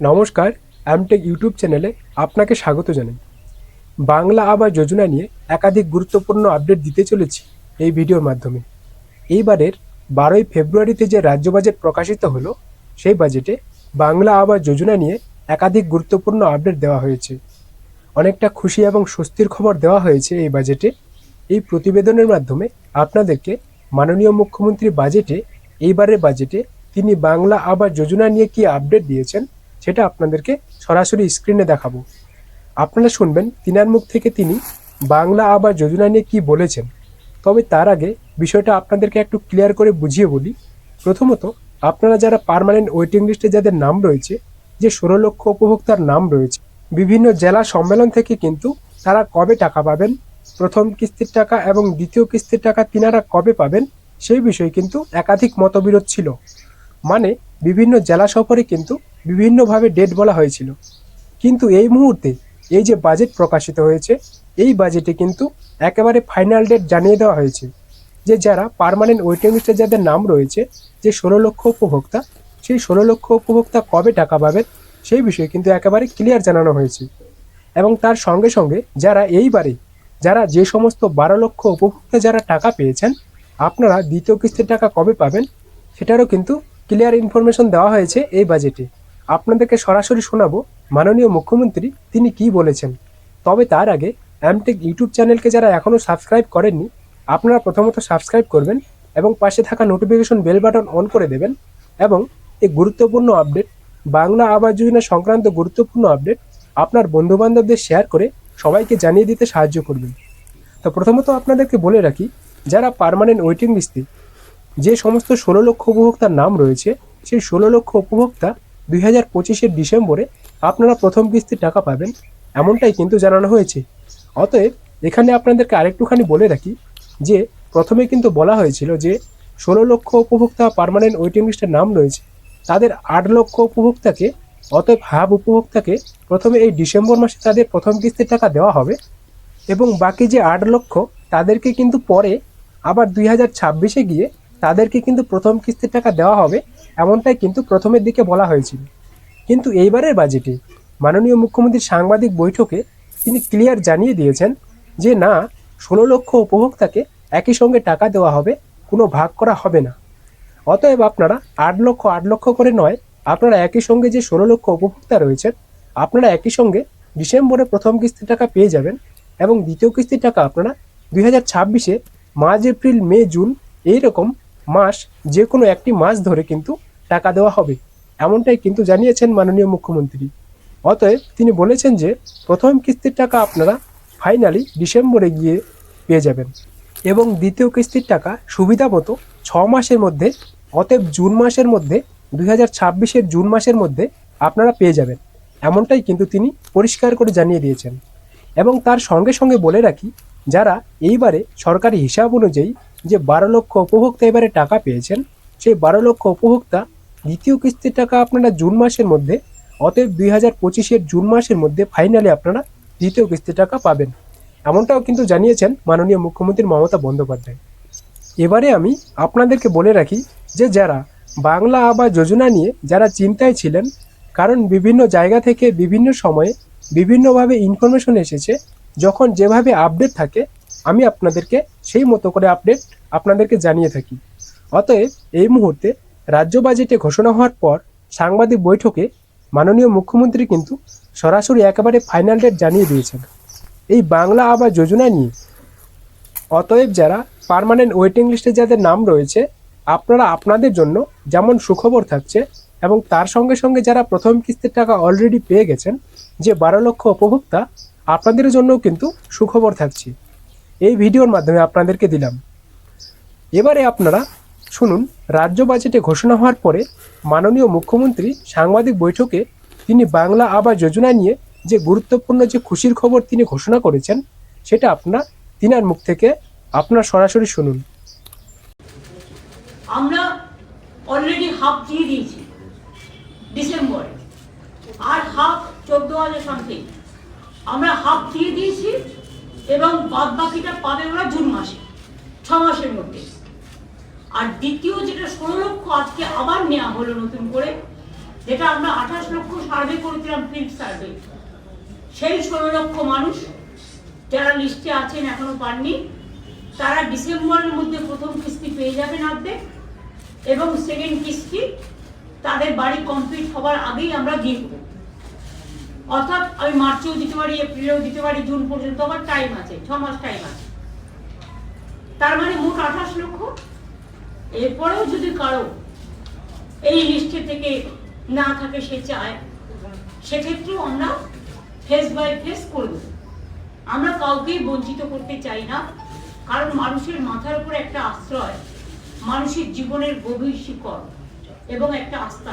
নমস্কার Amtech YouTube চ্যানেলে আপনাকে স্বাগত জানাই। বাংলা আবাস যোজনা নিয়ে একাধিক গুরুত্বপূর্ণ আপডেট দিতে চলেছি এই ভিডিওর মাধ্যমে। এইবারের বারোই ফেব্রুয়ারিতে যে রাজ্য বাজেট প্রকাশিত হলো, সেই বাজেটে বাংলা আবাস যোজনা নিয়ে একাধিক গুরুত্বপূর্ণ আপডেট দেওয়া হয়েছে। অনেকটা খুশি এবং স্বস্তির খবর দেওয়া হয়েছে এই বাজেটে এই প্রতিবেদনের মাধ্যমে আপনাদেরকে মাননীয় মুখ্যমন্ত্রী বাজেটে এইবারের বাজেটে তিনি বাংলা আবাস যোজনা নিয়ে কি আপডেট দিয়েছেন সেটা আপনাদেরকে সরাসরি স্ক্রিনে দেখাবো। আপনারা শুনবেন, তিনার মুখ থেকে তিনি বাংলা আবাস যোজনা নিয়ে কি বলেছেন। তবে তার আগে বিষয়টা আপনাদেরকে একটু ক্লিয়ার করে বুঝিয়ে বলি। প্রথমত, আপনারা যারা পার্মানেন্ট ওয়েটিং লিস্টে যাদের নাম রয়েছে, যে ষোলো লক্ষ উপভোক্তার নাম রয়েছে, বিভিন্ন জেলা সম্মেলন থেকে কিন্তু তারা কবে টাকা পাবেন, প্রথম কিস্তির টাকা এবং দ্বিতীয় কিস্তির টাকা তিনারা কবে পাবেন, সেই বিষয়ে কিন্তু একাধিক মতবিরোধ ছিল। মানে বিভিন্ন জেলা সফরে কিন্তু বিভিন্নভাবে ডেট বলা হয়েছিল। কিন্তু এই মুহূর্তে এই যে বাজেট প্রকাশিত হয়েছে, এই বাজেটে কিন্তু একেবারে ফাইনাল ডেট জানিয়ে দেওয়া হয়েছে যে যারা পার্মানেন্ট ওয়েটিং লিস্টে যাদের নাম রয়েছে, যে ষোলো লক্ষ উপভোক্তা, সেই ষোলো লক্ষ উপভোক্তা কবে টাকা পাবেন, সেই বিষয়ে কিন্তু একেবারে ক্লিয়ার জানানো হয়েছে। এবং তার সঙ্গে সঙ্গে যারা এইবারে, যারা যে সমস্ত বারো লক্ষ উপভোক্তা যারা টাকা পেয়েছেন, আপনারা দ্বিতীয় কিস্তির টাকা কবে পাবেন, সেটারও কিন্তু ক্লিয়ার ইনফরমেশন দেওয়া হয়েছে এই বাজেটে আপনাদেরকে সরাসরি শোনাবো মাননীয় মুখ্যমন্ত্রী তিনি কি বলেছেন। তবে তার আগে অ্যামটেক ইউটিউব চ্যানেলকে যারা এখনও সাবস্ক্রাইব করেননি, আপনারা প্রথমত সাবস্ক্রাইব করবেন এবং পাশে থাকা নোটিফিকেশন বেল বাটন অন করে দেবেন এবং এই গুরুত্বপূর্ণ আপডেট বাংলা আবাস যোজনা সংক্রান্ত গুরুত্বপূর্ণ আপডেট আপনার বন্ধুবান্ধবদের শেয়ার করে সবাইকে জানিয়ে দিতে সাহায্য করবেন। তো প্রথমত আপনাদেরকে বলে রাখি, যারা পার্মানেন্ট ওয়েটিং লিস্টে যে সমস্ত ষোলো লক্ষ উপভোক্তার নাম রয়েছে, সেই ষোলো লক্ষ উপভোক্তা দুই হাজার পঁচিশের ডিসেম্বরে আপনারা প্রথম কিস্তির টাকা পাবেন, এমনটাই কিন্তু জানানো হয়েছে। অতএব, এখানে আপনাদেরকে আরেকটুখানি বলে রাখি যে, প্রথমে কিন্তু বলা হয়েছিল যে, ষোলো লক্ষ উপভোক্তা পার্মানেন্ট ওয়েটিং লিস্টের নাম রয়েছে। তাদের আট লক্ষ উপভোক্তাকে, অতএব হাব উপভোক্তাকে প্রথমে এই ডিসেম্বর মাসে তাদের প্রথম কিস্তির টাকা দেওয়া হবে এবং বাকি যে আট লক্ষ, তাদেরকে কিন্তু পরে আবার দুই হাজার ছাব্বিশে গিয়ে তাদেরকে কিন্তু প্রথম কিস্তির টাকা দেওয়া হবে এমনটাই কিন্তু প্রথমের দিকে বলা হয়েছিল। কিন্তু এইবারের বাজেটে মাননীয় মুখ্যমন্ত্রীর সাংবাদিক বৈঠকে তিনি ক্লিয়ার জানিয়ে দিয়েছেন যে না, ষোলো লক্ষ উপভোক্তাকে একই সঙ্গে টাকা দেওয়া হবে, কোনো ভাগ করা হবে না। অতএব আপনারা আট লক্ষ আট লক্ষ করে নয়, আপনারা একই সঙ্গে যে ষোলো লক্ষ উপভোক্তা রয়েছেন, আপনারা একই সঙ্গে ডিসেম্বরে প্রথম কিস্তির টাকা পেয়ে যাবেন এবং দ্বিতীয় কিস্তির টাকা আপনারা দুই হাজার ছাব্বিশে মার্চ, এপ্রিল, মে, জুন, এইরকম মাস, যে কোনো একটি মাস ধরে কিন্তু টাকা দেওয়া হবে। এমনটাই কিন্তু জানিয়েছেন মাননীয় মুখ্যমন্ত্রী। অতএব তিনি বলেছেন যে, প্রথম কিস্তির টাকা আপনারা ফাইনালি ডিসেম্বরে গিয়ে পেয়ে যাবেন এবং দ্বিতীয় কিস্তির টাকা সুবিধা মতো ছ মাসের মধ্যে, অতএব জুন মাসের মধ্যে, দুই হাজার ছাব্বিশের জুন মাসের মধ্যে আপনারা পেয়ে যাবেন। এমনটাই কিন্তু তিনি পরিষ্কার করে জানিয়ে দিয়েছেন। এবং তার সঙ্গে সঙ্গে বলে রাখি, যারা এইবারে সরকারি হিসাব অনুযায়ী যে বারো লক্ষ উপভোক্তা এবারে টাকা পেয়েছেন, সেই বারো লক্ষ উপভোক্তা দ্বিতীয় কিস্তির টাকা আপনারা জুন মাসের মধ্যে, অতএব দুই হাজার পঁচিশের জুন মাসের মধ্যে ফাইনালি আপনারা দ্বিতীয় কিস্তির টাকা পাবেন। এমনটাও কিন্তু জানিয়েছেন মাননীয় মুখ্যমন্ত্রী মমতা বন্দ্যোপাধ্যায়। এবারে আমি আপনাদেরকে বলে রাখি যে যারা বাংলা আবাস যোজনা নিয়ে যারা চিন্তায় ছিলেন, কারণ বিভিন্ন জায়গা থেকে বিভিন্ন সময়ে বিভিন্নভাবে ইনফরমেশন এসেছে, যখন যেভাবে আপডেট থাকে, আমি আপনাদেরকে সেই মতো করে আপডেট আপনাদেরকে জানিয়ে থাকি। অতএব এই মুহূর্তে রাজ্য বাজেটে ঘোষণা হওয়ার পর সাংবাদিক বৈঠকে মাননীয় মুখ্যমন্ত্রী কিন্তু সরাসরি একেবারে ফাইনাল ডেট জানিয়ে দিয়েছেন। এই বাংলা আবাস যোজনা নিয়ে। অতএব যারা পার্মানেন্ট ওয়েটিং লিস্টে যাদের নাম রয়েছে, আপনারা আপনাদের জন্য যেমন সুখবর থাকছে এবং তার সঙ্গে সঙ্গে যারা প্রথম কিস্তির টাকা অলরেডি পেয়ে গেছেন, যে বারো লক্ষ উপভোক্তা, আপনাদের জন্যও কিন্তু সুখবর থাকছে। এই ভিডিওর মাধ্যমে আপনাদেরকে দিলাম। এবারে আপনারা শুনুন, রাজ্য বাজেটে ঘোষণা হওয়ার পরে মাননীয় মুখ্যমন্ত্রী সাংবাদিক বৈঠকে তিনি বাংলা আবাস যোজনা নিয়ে যে গুরুত্বপূর্ণ যে খুশির খবর তিনি ঘোষণা করেছেন, সেটা আপনার তিনার মুখ থেকে আপনার সরাসরি শুনুন। আমরা অলরেডি হাফ দিয়ে দিয়েছি ডিসেম্বরে আর হাফ চোদ্দ হাজার সামথিং আমরা হাফ দিয়ে দিয়েছি এবং বাদ বাকিটা পাবে ওরা জুন মাসে, ছ মাসের মধ্যে। আর দ্বিতীয় যেটা ষোলো লক্ষ আজকে আবার নেওয়া হলো নতুন করে, যেটা আমরা আঠাশ লক্ষ সার্ভে করেছিলাম ফিল্ড সার্ভে। সেই ষোলো লক্ষ মানুষ যারা লিস্টে আছেন এখনও পাননি, তারা ডিসেম্বরের মধ্যে প্রথম কিস্তি পেয়ে যাবেন অর্ধেক, এবং সেকেন্ড কিস্তি তাদের বাড়ি কমপ্লিট হবার আগেই আমরা দিয়ে দেবো। অর্থাৎ আমি মার্চেও দিতে পারি, এপ্রিলেও দিতে পারি, জুন পর্যন্ত আমার টাইম আছে, ছ মাস টাইম আছে। তার মানে মোট আঠাশ লক্ষ এরপরেও যদি কারও এই লিস্টে থেকে না থাকে, সে চায়, সেক্ষেত্রেও আমরা ফেস বাই ফেস করব। আমরা কাউকেই বঞ্চিত করতে চাই না, কারণ মানুষের মাথার উপর একটা আশ্রয়, মানুষের জীবনের গভীর শিকড় এবং একটা আস্থা